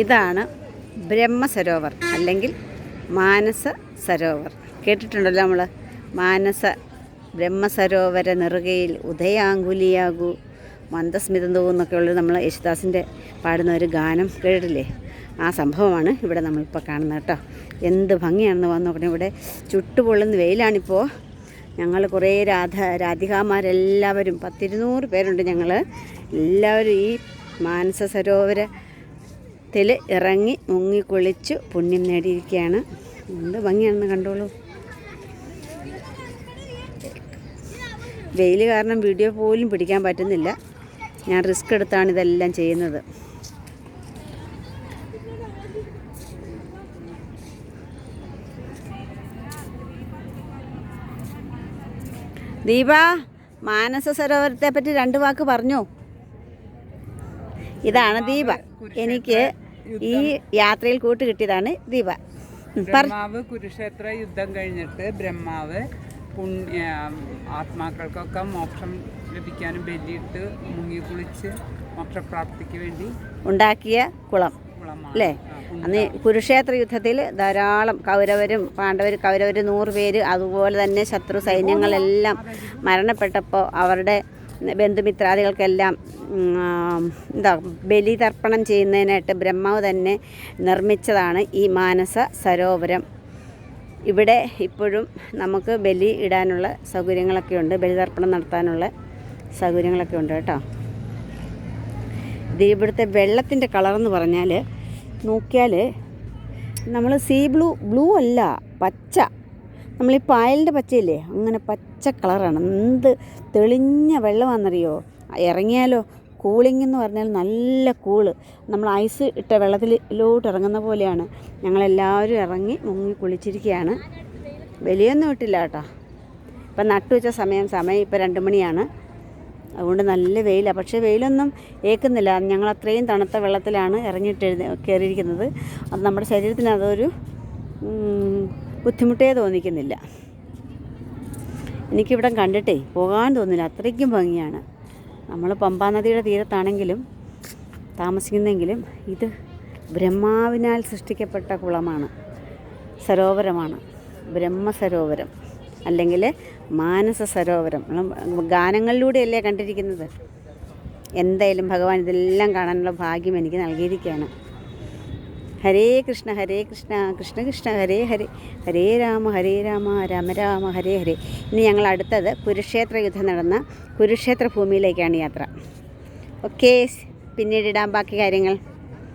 ഇതാണ് ബ്രഹ്മസരോവർ അല്ലെങ്കിൽ മാനസ സരോവർ. കേട്ടിട്ടുണ്ടല്ലോ നമ്മൾ മാനസ ബ്രഹ്മസരോവര നെറുകയിൽ ഉദയാങ്കുലിയാകൂ. മന്ദസ്മിതം തോന്നൊക്കെയുള്ള നമ്മൾ യേശുദാസിന്റെ പാടുന്ന ഒരു ഗാനം കേട്ടില്ലേ ആ സംഭവമാണ് ഇവിടെ നമ്മളിപ്പോൾ കാണുന്നത് കേട്ടോ. എന്ത് ഭംഗിയാണെന്ന് വന്നു പറഞ്ഞാൽ ഇവിടെ ചുട്ടുപൊള്ളുന്ന വെയിലാണിപ്പോൾ ഞങ്ങൾ കുറേ രാധ രാധികാമാരെല്ലാവരും പത്തിരുന്നൂറ് പേരുണ്ട് ഞങ്ങൾ എല്ലാവരും ഈ മാനസ സരോവരത്തിൽ ഇറങ്ങി മുങ്ങി കുളിച്ച് പുണ്യം നേടിയിരിക്കുകയാണ്. എന്ത് ഭംഗിയാണെന്ന് കണ്ടോളൂ. വെയിൽ കാരണം വീഡിയോ പോലും പിടിക്കാൻ പറ്റുന്നില്ല. ഞാൻ റിസ്ക് എടുത്താണ് ഇതെല്ലാം ചെയ്യുന്നത്. ദീപ മാനസ സരോവരത്തെ പറ്റി രണ്ട് വാക്ക് പറഞ്ഞോ? ഇതാണ് ദീപ. എനിക്ക് ഈ യാത്രയിൽ കൂട്ട് കിട്ടിയതാണ് ദീപ. ബ്രഹ്മാവ് കുരുക്ഷേത്ര യുദ്ധം കഴിഞ്ഞിട്ട് ബ്രഹ്മാവ് പുണ്യ ആത്മാക്കൾക്കൊക്കെ മോക്ഷം ലഭിക്കാനും ബലിയിട്ട് മുങ്ങി കുളിച്ച് മോക്ഷപ്രാപ്തിക്ക് വേണ്ടി ഉണ്ടാക്കിയ കുളം അല്ലേ? അന്ന് കുരുക്ഷേത്ര യുദ്ധത്തിൽ ധാരാളം കൗരവരും പാണ്ഡവർ കൗരവർ നൂറ് പേര് അതുപോലെ തന്നെ ശത്രു സൈന്യങ്ങളെല്ലാം മരണപ്പെട്ടപ്പോൾ അവരുടെ ബന്ധുമിത്രാദികൾക്കെല്ലാം എന്താ ബലി എന്താ ബലിതർപ്പണം ചെയ്യുന്നതിനായിട്ട് ബ്രഹ്മാവ് തന്നെ നിർമ്മിച്ചതാണ് ഈ മാനസ സരോവരം. ഇവിടെ ഇപ്പോഴും നമുക്ക് ബലി ഇടാനുള്ള സൗകര്യങ്ങളൊക്കെ ഉണ്ട് ബലിതർപ്പണം നടത്താനുള്ള സൗകര്യങ്ങളൊക്കെ ഉണ്ട് കേട്ടോ. ഇത് ഇവിടുത്തെ വെള്ളത്തിന്റെ കളറെന്ന് പറഞ്ഞാൽ നോക്കിയാൽ നമ്മൾ സീ ബ്ലൂ ബ്ലൂ അല്ല പച്ച. നമ്മൾ ഈ പായലിന്റെ പച്ചയില്ലേ അങ്ങനെ പച്ച കളറാണ്. എന്ത് തെളിഞ്ഞ വെള്ളമാണെന്നറിയോ? ഇറങ്ങിയാലോ? കൂളിംഗ് എന്ന് പറഞ്ഞാൽ നല്ല കൂൾ. നമ്മൾ ഐസ് ഇട്ട വെള്ളത്തിലോട്ട് ഇറങ്ങുന്ന പോലെയാണ്. ഞങ്ങളെല്ലാവരും ഇറങ്ങി മുങ്ങി കുളിച്ചിരിക്കുകയാണ്. വലിയൊന്നും ഇട്ടില്ല കേട്ടോ. ഇപ്പം നട്ടുവെച്ച സമയം സമയം ഇപ്പോൾ രണ്ട് മണിയാണ്. അതുകൊണ്ട് നല്ല വെയിലാണ് പക്ഷേ വെയിലൊന്നും ഏൽക്കുന്നില്ല. ഞങ്ങൾ അത്രയും തണുത്ത വെള്ളത്തിലാണ് ഇറങ്ങിയിട്ട് കയറിയിരിക്കുന്നത്. അത് നമ്മുടെ ശരീരത്തിന് അതൊരു ബുദ്ധിമുട്ടേ തോന്നിക്കുന്നില്ല. എനിക്കിവിടെ കണ്ടിട്ടേ പോകാൻ തോന്നില്ല. അത്രയ്ക്കും ഭംഗിയാണ്. നമ്മൾ പമ്പാ നദിയുടെ തീരത്താണെങ്കിലും താമസിക്കുന്നെങ്കിലും ഇത് ബ്രഹ്മാവിനാൽ സൃഷ്ടിക്കപ്പെട്ട കുളമാണ്. സരോവരമാണ്. ബ്രഹ്മസരോവരം അല്ലെങ്കിൽ മാനസ സരോവരം. ഗാനങ്ങളിലൂടെയല്ലേ കണ്ടിരിക്കുന്നത്? എന്തായാലും ഭഗവാൻ ഇതെല്ലാം കാണാനുള്ള ഭാഗ്യം എനിക്ക് നൽകിയിരിക്കുകയാണ്. ഹരേ കൃഷ്ണ ഹരേ കൃഷ്ണ കൃഷ്ണ കൃഷ്ണ ഹരേ ഹരേ. ഹരേ രാമ ഹരേ രാമ രാമ രാമ ഹരേ ഹരേ. ഇനി ഞങ്ങൾ അടുത്തത് കുരുക്ഷേത്ര യുദ്ധം നടന്ന കുരുക്ഷേത്ര ഭൂമിയിലേക്കാണ് യാത്ര. ഓക്കേ പിന്നീട് ഇടാം ബാക്കി കാര്യങ്ങൾ.